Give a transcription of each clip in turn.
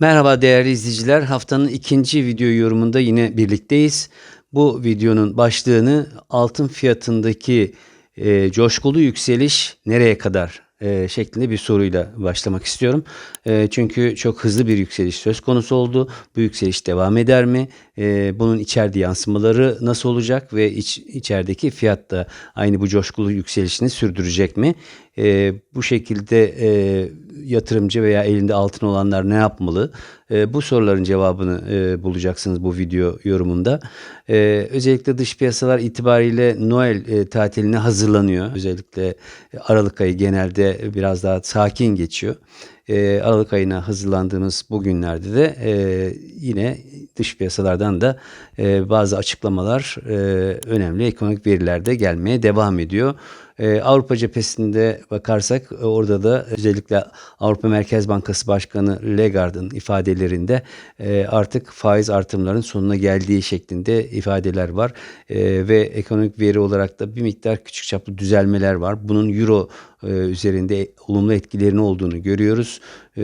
Merhaba değerli izleyiciler. Haftanın ikinci video yorumunda yine birlikteyiz. Bu videonun başlığını altın fiyatındaki e, coşkulu yükseliş nereye kadar e, şeklinde bir soruyla başlamak istiyorum. E, çünkü çok hızlı bir yükseliş söz konusu oldu. Bu yükseliş devam eder mi? E, bunun içeride yansımaları nasıl olacak ve iç, içerideki fiyat da aynı bu coşkulu yükselişini sürdürecek mi? E, bu şekilde e, yatırımcı veya elinde altın olanlar ne yapmalı? E, bu soruların cevabını e, bulacaksınız bu video yorumunda. E, özellikle dış piyasalar itibariyle Noel e, tatiline hazırlanıyor. Özellikle Aralık ayı genelde biraz daha sakin geçiyor. E, Aralık ayına hazırlandığımız bu günlerde de e, yine dış piyasalardan da e, bazı açıklamalar, e, önemli ekonomik veriler de gelmeye devam ediyor. Ee, Avrupa cephesinde bakarsak orada da özellikle Avrupa Merkez Bankası Başkanı Lagarde'ın ifadelerinde artık faiz artımlarının sonuna geldiği şeklinde ifadeler var. Ve ekonomik veri olarak da bir miktar küçük çaplı düzelmeler var. Bunun euro üzerinde olumlu etkilerini olduğunu görüyoruz. E,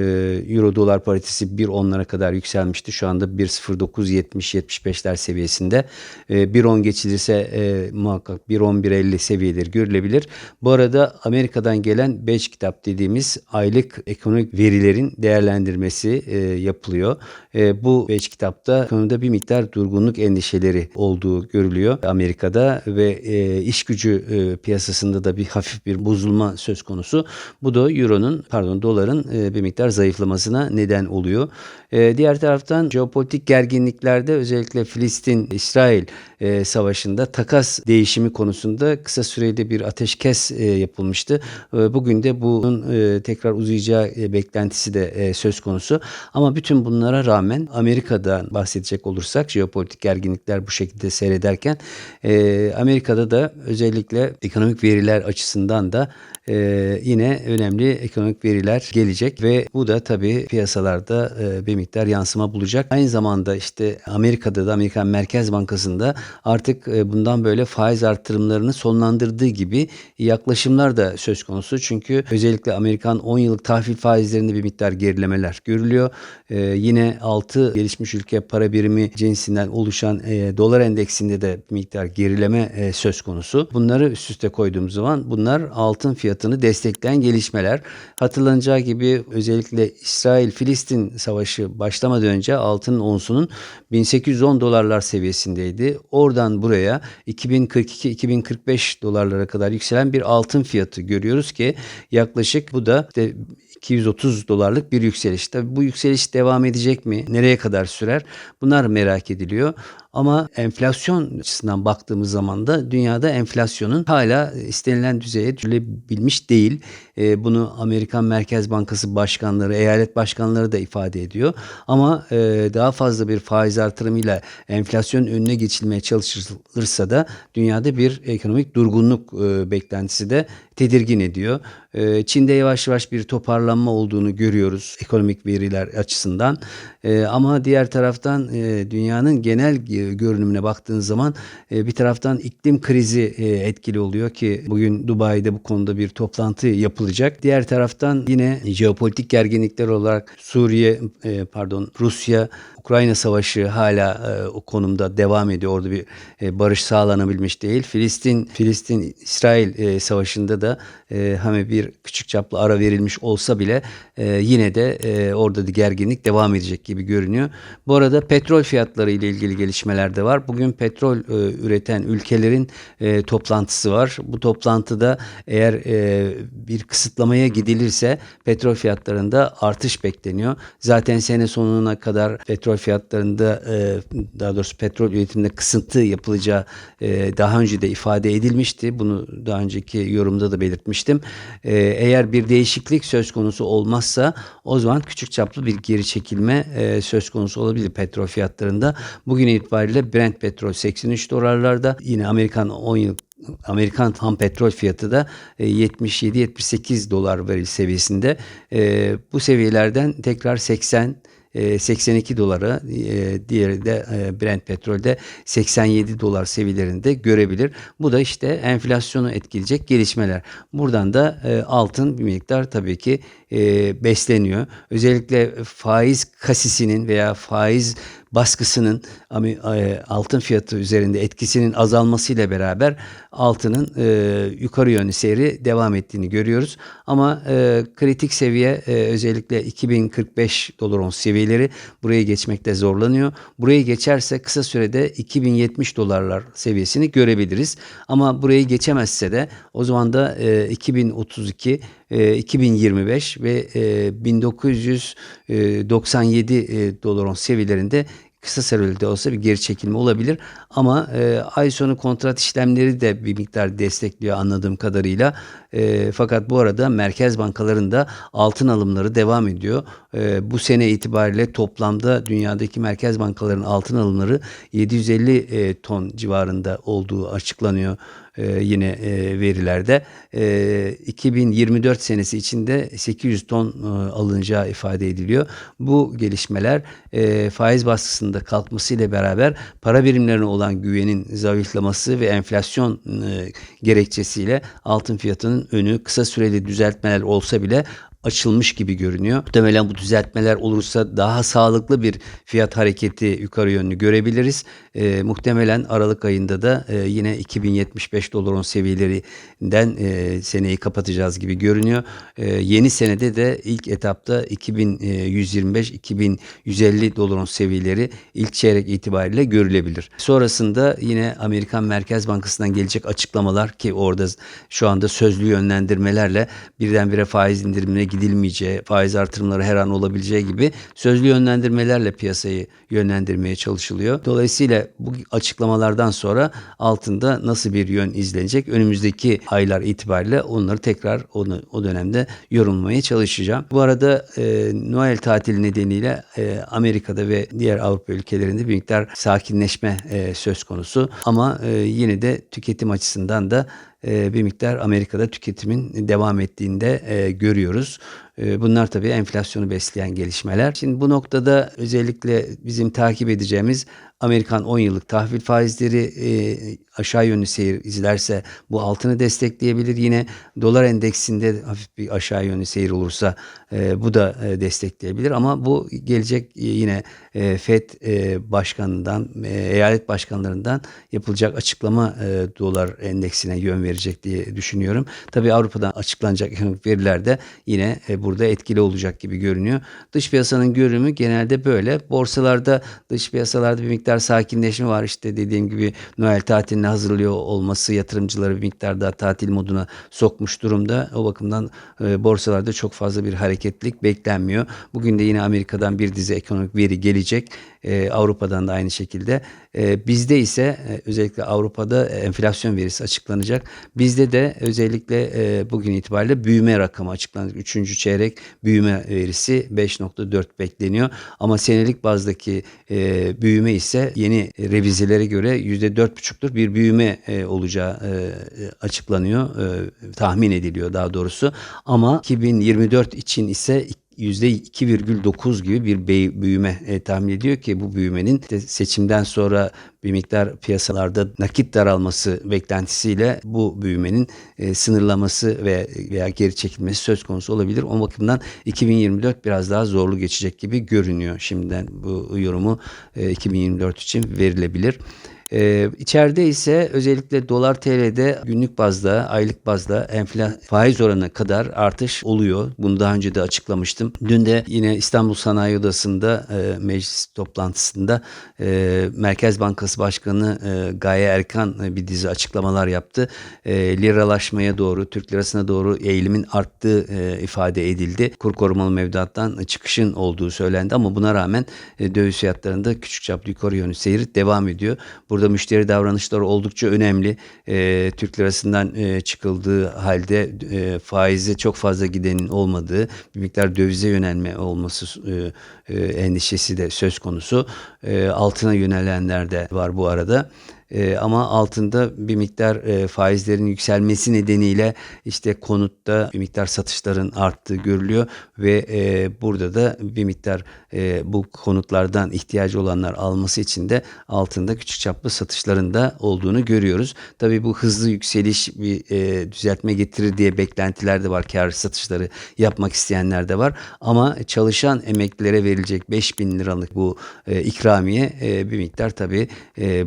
euro dolar paritesi 1.10'lara kadar yükselmişti. Şu anda 1.0970-75'ler seviyesinde. E, 1.10 geçilirse e, muhakkak 1.11.50 seviyeleri görülebilir. Bu arada Amerika'dan gelen 5 kitap dediğimiz aylık ekonomik verilerin değerlendirmesi e, yapılıyor. E, bu 5 kitapta konuda bir miktar durgunluk endişeleri olduğu görülüyor Amerika'da ve iş gücü piyasasında da bir hafif bir bozulma söz konusu. Bu da euronun pardon doların bir miktar zayıflamasına neden oluyor. E, diğer taraftan jeopolitik gerginliklerde özellikle Filistin-İsrail e, savaşında takas değişimi konusunda kısa sürede bir ateşkes e, yapılmıştı. E, bugün de bunun e, tekrar uzayacağı e, beklentisi de e, söz konusu. Ama bütün bunlara rağmen Amerika'dan bahsedecek olursak jeopolitik gerginlikler bu şekilde seyrederken e, Amerika'da da özellikle ekonomik veriler açısından da e, yine önemli ekonomik veriler gelecek ve bu da tabii piyasalarda e, bir miktar yansıma bulacak. Aynı zamanda işte Amerika'da da Amerikan Merkez Bankası'nda artık e, bundan böyle faiz artırımlarını sonlandırdığı gibi yaklaşımlar da söz konusu. Çünkü özellikle Amerikan 10 yıllık tahvil faizlerinde bir miktar gerilemeler görülüyor. E, yine 6 gelişmiş ülke para birimi cinsinden oluşan e, dolar endeksinde de bir miktar gerileme e, söz konusu. Bunları üst üste koyduğumuz zaman bunlar altın fiyatını destekleyen gelişmeler. Hatırlanacağı gibi özellikle İsrail-Filistin savaşı başlamadan önce altının onsunun 1810 dolarlar seviyesindeydi. Oradan buraya 2042-2045 dolarlara kadar yükselen bir altın fiyatı görüyoruz ki yaklaşık bu da işte 230 dolarlık bir yükseliş. Tabii bu yükseliş devam edecek mi? Nereye kadar sürer? Bunlar merak ediliyor. Ama enflasyon açısından baktığımız zaman da dünyada enflasyonun hala istenilen düzeye düşülebilmiş değil. E, bunu Amerikan Merkez Bankası başkanları, eyalet başkanları da ifade ediyor. Ama e, daha fazla bir faiz artırımıyla enflasyonun önüne geçilmeye çalışılırsa da dünyada bir ekonomik durgunluk e, beklentisi de tedirgin ediyor. E, Çin'de yavaş yavaş bir toparlanma olduğunu görüyoruz ekonomik veriler açısından. E, ama diğer taraftan e, dünyanın genel görünümüne baktığın zaman e, bir taraftan iklim krizi e, etkili oluyor ki bugün Dubai'de bu konuda bir toplantı yapılacak. Diğer taraftan yine jeopolitik gerginlikler olarak Suriye e, pardon Rusya Ukrayna Savaşı hala e, o konumda devam ediyor. Orada bir e, barış sağlanabilmiş değil. Filistin Filistin İsrail e, savaşında da e, hani bir küçük çaplı ara verilmiş olsa bile e, yine de e, orada da gerginlik devam edecek gibi görünüyor. Bu arada petrol fiyatları ile ilgili gelişmeler de var. Bugün petrol e, üreten ülkelerin e, toplantısı var. Bu toplantıda eğer e, bir kısıtlamaya gidilirse petrol fiyatlarında artış bekleniyor. Zaten sene sonuna kadar petrol fiyatlarında e, daha doğrusu petrol üretiminde kısıntı yapılacağı e, daha önce de ifade edilmişti. Bunu daha önceki yorumda da belirtmiştim. E, eğer bir değişiklik söz konusu olmazsa o zaman küçük çaplı bir geri çekilme e, söz konusu olabilir petrol fiyatlarında. Bugün itibariyle Brent petrol 83 dolarlarda yine Amerikan 10 yıl Amerikan ham petrol fiyatı da 77-78 dolar varil seviyesinde. E, bu seviyelerden tekrar 80 e, 82 dolara, e, diğeri de e, Brent petrolde 87 dolar seviyelerinde görebilir. Bu da işte enflasyonu etkileyecek gelişmeler. Buradan da e, altın bir miktar tabii ki besleniyor. Özellikle faiz kasisinin veya faiz baskısının e, altın fiyatı üzerinde etkisinin azalmasıyla beraber altının e, yukarı yönlü seyri devam ettiğini görüyoruz. Ama e, kritik seviye e, özellikle 2045 dolar ons seviyeleri buraya geçmekte zorlanıyor. Burayı geçerse kısa sürede 2070 dolarlar seviyesini görebiliriz. Ama burayı geçemezse de o zaman da e, 2032 e, 2025 ve e, 1997 e, dolar seviyelerinde kısa süreli de olsa bir geri çekilme olabilir. Ama e, ay sonu kontrat işlemleri de bir miktar destekliyor anladığım kadarıyla. E, fakat bu arada merkez bankalarında altın alımları devam ediyor. E, bu sene itibariyle toplamda dünyadaki merkez bankalarının altın alımları 750 e, ton civarında olduğu açıklanıyor e, yine e, verilerde. E, 2024 senesi içinde 800 ton e, alınacağı ifade ediliyor. Bu gelişmeler e, faiz baskısında kalkmasıyla beraber para birimlerine olan güvenin zayıflaması ve enflasyon e, gerekçesiyle altın fiyatının önü kısa süreli düzeltmeler olsa bile açılmış gibi görünüyor. Muhtemelen bu düzeltmeler olursa daha sağlıklı bir fiyat hareketi yukarı yönlü görebiliriz. E, muhtemelen Aralık ayında da e, yine 2075 dolar on seviyelerinden e, seneyi kapatacağız gibi görünüyor. E, yeni senede de ilk etapta 2125-2150 dolar on seviyeleri ilk çeyrek itibariyle görülebilir. Sonrasında yine Amerikan Merkez Bankası'ndan gelecek açıklamalar ki orada şu anda sözlü yönlendirmelerle birdenbire faiz indirimine gidilmeyeceği, faiz artırımları her an olabileceği gibi sözlü yönlendirmelerle piyasayı yönlendirmeye çalışılıyor. Dolayısıyla bu açıklamalardan sonra altında nasıl bir yön izlenecek önümüzdeki aylar itibariyle onları tekrar onu o dönemde yorumlamaya çalışacağım. Bu arada e, Noel tatili nedeniyle e, Amerika'da ve diğer Avrupa ülkelerinde bir miktar sakinleşme e, söz konusu ama e, yine de tüketim açısından da bir miktar Amerika'da tüketimin devam ettiğinde e, görüyoruz. E, bunlar tabii enflasyonu besleyen gelişmeler. Şimdi bu noktada özellikle bizim takip edeceğimiz Amerikan 10 yıllık tahvil faizleri e, aşağı yönlü seyir izlerse bu altını destekleyebilir. Yine dolar endeksinde hafif bir aşağı yönlü seyir olursa e, bu da e, destekleyebilir. Ama bu gelecek e, yine e, FED başkanından, eyalet başkanlarından yapılacak açıklama dolar endeksine yön verecek diye düşünüyorum. Tabii Avrupa'dan açıklanacak ekonomik veriler de yine burada etkili olacak gibi görünüyor. Dış piyasanın görünümü genelde böyle. Borsalarda dış piyasalarda bir miktar sakinleşme var. İşte dediğim gibi Noel tatiline hazırlıyor olması yatırımcıları bir miktar daha tatil moduna sokmuş durumda. O bakımdan borsalarda çok fazla bir hareketlilik beklenmiyor. Bugün de yine Amerika'dan bir dizi ekonomik veri gelecek. E, Avrupa'dan da aynı şekilde. E, bizde ise e, özellikle Avrupa'da e, enflasyon verisi açıklanacak. Bizde de özellikle e, bugün itibariyle büyüme rakamı açıklanacak. Üçüncü çeyrek büyüme verisi 5.4 bekleniyor. Ama senelik bazdaki e, büyüme ise yeni revizelere göre %4.5'luk bir büyüme e, olacağı e, açıklanıyor. E, tahmin ediliyor daha doğrusu. Ama 2024 için ise %2,9 gibi bir büyüme e, tahmin ediyor ki bu büyümenin de seçimden sonra bir miktar piyasalarda nakit daralması beklentisiyle bu büyümenin e, sınırlaması ve veya geri çekilmesi söz konusu olabilir. O bakımdan 2024 biraz daha zorlu geçecek gibi görünüyor. Şimdiden bu yorumu e, 2024 için verilebilir. Ee, içeride ise özellikle dolar TL'de günlük bazda, aylık bazda enfla faiz oranına kadar artış oluyor. Bunu daha önce de açıklamıştım. Dün de yine İstanbul Sanayi Odası'nda e, meclis toplantısında e, Merkez Bankası Başkanı e, Gaye Erkan e, bir dizi açıklamalar yaptı. E, liralaşmaya doğru, Türk lirasına doğru eğilimin arttığı e, ifade edildi. Kur korumalı mevduattan çıkışın olduğu söylendi ama buna rağmen e, döviz fiyatlarında küçük çaplı yukarı yönlü seyir devam ediyor. Burada müşteri davranışları oldukça önemli. E, Türk lirasından e, çıkıldığı halde e, faize çok fazla gidenin olmadığı bir miktar dövize yönelme olması e, e, endişesi de söz konusu. E, altına yönelenler de var bu arada. E, ama altında bir miktar e, faizlerin yükselmesi nedeniyle işte konutta bir miktar satışların arttığı görülüyor ve e, burada da bir miktar e, bu konutlardan ihtiyacı olanlar alması için de altında küçük çaplı satışların da olduğunu görüyoruz. Tabii bu hızlı yükseliş bir düzeltme getirir diye beklentiler de var. Kar satışları yapmak isteyenler de var. Ama çalışan emeklilere verilecek 5000 liralık bu ikramiye bir miktar tabii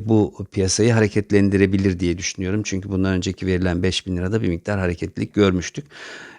bu piyasayı hareketlendirebilir diye düşünüyorum. Çünkü bundan önceki verilen 5000 lirada bir miktar hareketlilik görmüştük.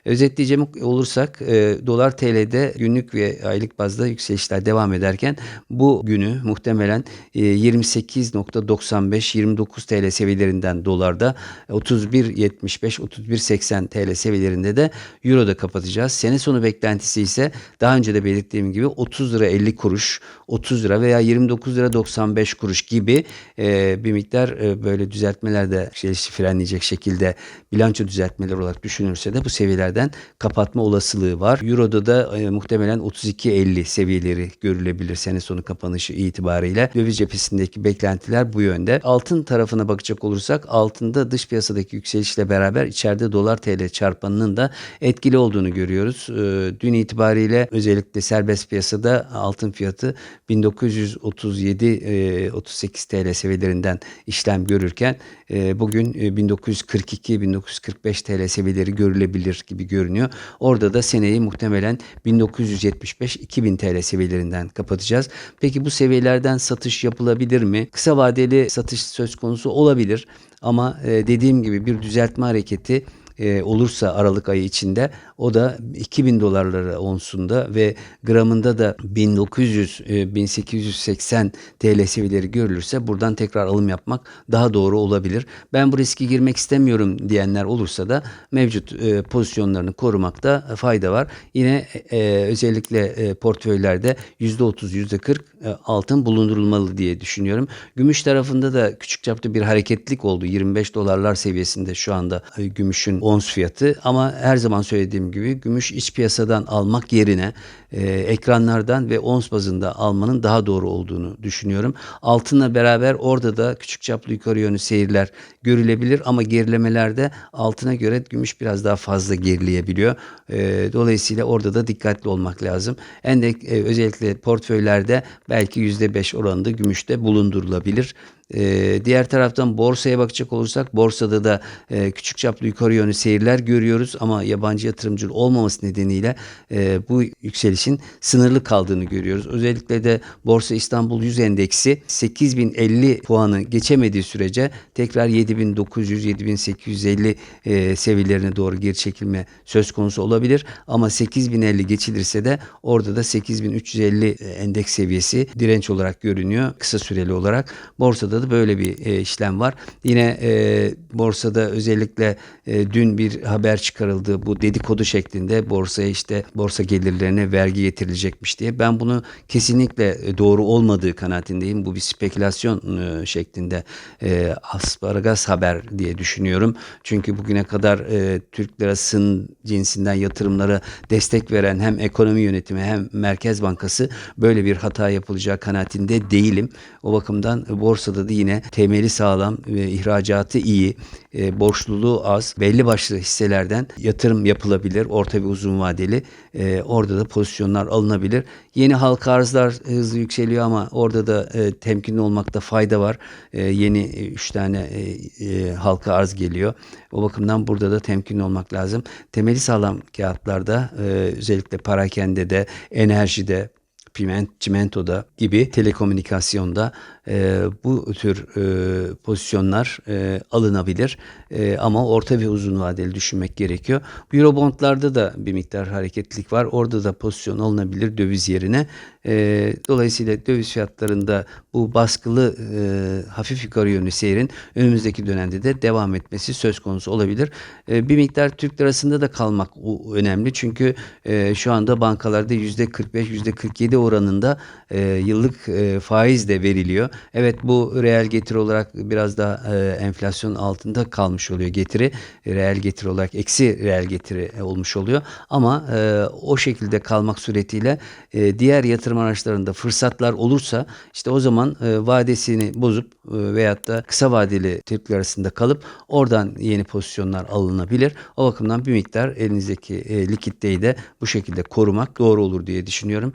Özetleyecek olursak e, dolar TL'de günlük ve aylık bazda yükselişler devam ederken bu günü muhtemelen e, 28.95-29 TL seviyelerinden dolarda 31.75-31.80 TL seviyelerinde de Euro'da kapatacağız. Sene sonu beklentisi ise daha önce de belirttiğim gibi 30 lira 50 kuruş, 30 lira veya 29 lira 95 kuruş gibi e, bir miktar e, böyle düzeltmeler de yükselişi frenleyecek şekilde bilanço düzeltmeler olarak düşünülürse de bu seviyelerden kapatma olasılığı var. Euro'da da e, muhtemelen 32.50 seviyeleri görülebilir sene sonu kapanışı itibariyle. Döviz cephesindeki beklentiler bu yönde. Altın tarafına bakacak olursak altında dış piyasadaki yükselişle beraber içeride dolar TL çarpanının da etkili olduğunu görüyoruz. E, dün itibariyle özellikle serbest piyasada altın fiyatı 1937 38 TL seviyelerinden işlem görürken e, bugün 1942-1945 TL seviyeleri görülebilir gibi görünüyor. Orada da seneyi muhtemelen 1975-2000 TL seviyelerinden kapatacağız. Peki bu seviyelerden satış yapılabilir mi? Kısa vadeli satış söz konusu olabilir. Ama e, dediğim gibi bir düzeltme hareketi e, olursa Aralık ayı içinde o da 2000 dolarları onsunda ve gramında da 1900 e, 1880 TL seviyeleri görülürse buradan tekrar alım yapmak daha doğru olabilir. Ben bu riski girmek istemiyorum diyenler olursa da mevcut e, pozisyonlarını korumakta fayda var. Yine e, özellikle e, portföylerde %30 %40 e, altın bulundurulmalı diye düşünüyorum. Gümüş tarafında da küçük çapta bir hareketlik oldu. 25 dolarlar seviyesinde şu anda e, gümüşün ons fiyatı ama her zaman söylediğim gibi gümüş iç piyasadan almak yerine e, ekranlardan ve ons bazında almanın daha doğru olduğunu düşünüyorum. Altınla beraber orada da küçük çaplı yukarı yönlü seyirler görülebilir ama gerilemelerde altına göre gümüş biraz daha fazla gerileyebiliyor. E, dolayısıyla orada da dikkatli olmak lazım. Endek e, özellikle portföylerde belki %5 oranında gümüşte bulundurulabilir. Ee, diğer taraftan borsaya bakacak olursak borsada da e, küçük çaplı yukarı yönlü seyirler görüyoruz ama yabancı yatırımcı olmaması nedeniyle e, bu yükselişin sınırlı kaldığını görüyoruz. Özellikle de Borsa İstanbul 100 endeksi 8050 puanı geçemediği sürece tekrar 7900-7850 e, seviyelerine doğru geri çekilme söz konusu olabilir ama 8050 geçilirse de orada da 8350 endeks seviyesi direnç olarak görünüyor kısa süreli olarak. Borsada da böyle bir e, işlem var. Yine e, borsada özellikle e, dün bir haber çıkarıldı bu dedikodu şeklinde borsaya işte borsa gelirlerine vergi getirilecekmiş diye. Ben bunu kesinlikle doğru olmadığı kanaatindeyim. Bu bir spekülasyon e, şeklinde e, asparagas haber diye düşünüyorum. Çünkü bugüne kadar e, Türk lirasının cinsinden yatırımlara destek veren hem ekonomi yönetimi hem Merkez Bankası böyle bir hata yapılacağı kanaatinde değilim. O bakımdan borsada da yine temeli sağlam ve ihracatı iyi, e, borçluluğu az, belli başlı hisselerden yatırım yapılabilir. Orta ve uzun vadeli. E, orada da pozisyonlar alınabilir. Yeni halka arzlar hızlı yükseliyor ama orada da e, temkinli olmakta fayda var. E, yeni 3 tane e, e, halka arz geliyor. O bakımdan burada da temkinli olmak lazım. Temeli sağlam kağıtlarda e, özellikle parakende de, enerjide, piment, çimentoda gibi telekomünikasyonda e, bu tür e, pozisyonlar e, alınabilir. E, ama orta ve uzun vadeli düşünmek gerekiyor. Eurobondlarda da bir miktar hareketlilik var. Orada da pozisyon alınabilir döviz yerine. E, dolayısıyla döviz fiyatlarında bu baskılı e, hafif yukarı yönlü seyrin önümüzdeki dönemde de devam etmesi söz konusu olabilir. E, bir miktar Türk lirasında da kalmak önemli. Çünkü e, şu anda bankalarda %45, %47 oranında oranında e, yıllık e, faiz de veriliyor. Evet bu reel getiri olarak biraz daha e, enflasyon altında kalmış oluyor getiri. Reel getiri olarak eksi reel getiri e, olmuş oluyor. Ama e, o şekilde kalmak suretiyle e, diğer yatırım araçlarında fırsatlar olursa işte o zaman e, vadesini bozup e, veyahut da kısa vadeli Türkler arasında kalıp oradan yeni pozisyonlar alınabilir. O bakımdan bir miktar elinizdeki e, likiditeyi de bu şekilde korumak doğru olur diye düşünüyorum.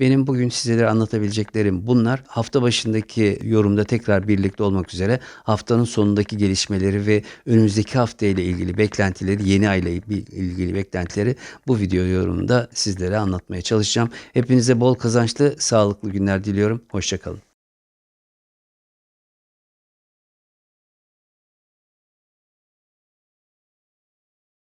Benim bugün sizlere anlatabileceklerim bunlar. Hafta başındaki yorumda tekrar birlikte olmak üzere haftanın sonundaki gelişmeleri ve önümüzdeki hafta ile ilgili beklentileri, yeni ayla ilgili beklentileri bu video yorumunda sizlere anlatmaya çalışacağım. Hepinize bol kazançlı, sağlıklı günler diliyorum. Hoşçakalın.